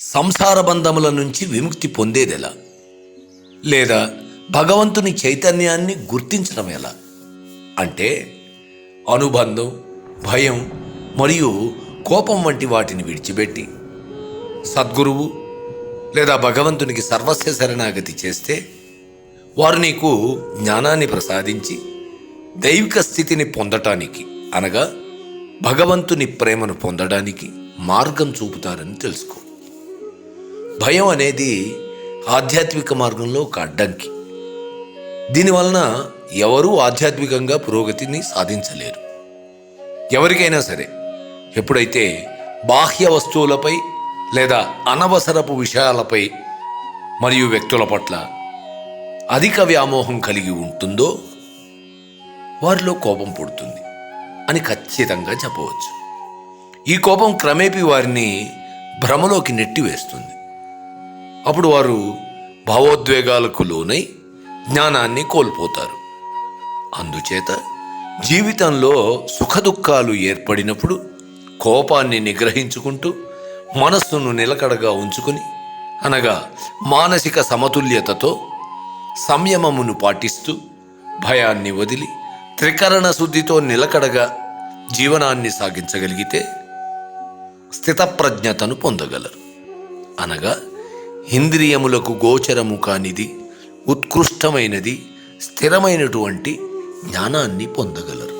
సంసార బంధముల నుంచి విముక్తి పొందేదెలా? లేదా భగవంతుని చైతన్యాన్ని గుర్తించడం ఎలా? అంటే అనుబంధం భయం మరియు కోపం వంటి వాటిని విడిచిపెట్టి సద్గురువు లేదా భగవంతునికి సర్వస్వ శరణాగతి చేస్తే వారు నీకు జ్ఞానాన్ని ప్రసాదించి దైవిక స్థితిని పొందటానికి అనగా భగవంతుని ప్రేమను పొందడానికి మార్గం చూపుతారని తెలుసుకో. భయం అనేది ఆధ్యాత్మిక మార్గంలో ఒక అడ్డంకి. దీనివలన ఎవరూ ఆధ్యాత్మికంగా పురోగతిని సాధించలేరు. ఎవరికైనా సరే ఎప్పుడైతే బాహ్య వస్తువులపై లేదా అనవసరపు విషయాలపై మరియు వ్యక్తుల పట్ల అధిక వ్యామోహం కలిగి ఉంటుందో వారిలో కోపం పుడుతుంది. అని ఖచ్చితంగా చెప్పవచ్చు. ఈ కోపం క్రమేపీ వారిని భ్రమలోకి నెట్టివేస్తుంది. అప్పుడు వారు భావోద్వేగాలకు లోనై జ్ఞానాన్ని కోల్పోతారు. అందుచేత జీవితంలో సుఖదుఖాలు ఏర్పడినప్పుడు కోపాన్ని నిగ్రహించుకుంటూ మనస్సును నిలకడగా ఉంచుకుని అనగా మానసిక సమతుల్యతతో సంయమమును పాటిస్తూ భయాన్ని వదిలి త్రికరణ శుద్ధితో నిలకడగా జీవనాన్ని సాగించగలిగితే స్థితప్రజ్ఞతను పొందగలరు. అనగా ఇంద్రియములకు గోచరము కానిది ఉత్కృష్టమైనది స్థిరమైనటువంటి జ్ఞానాన్ని పొందగలరు.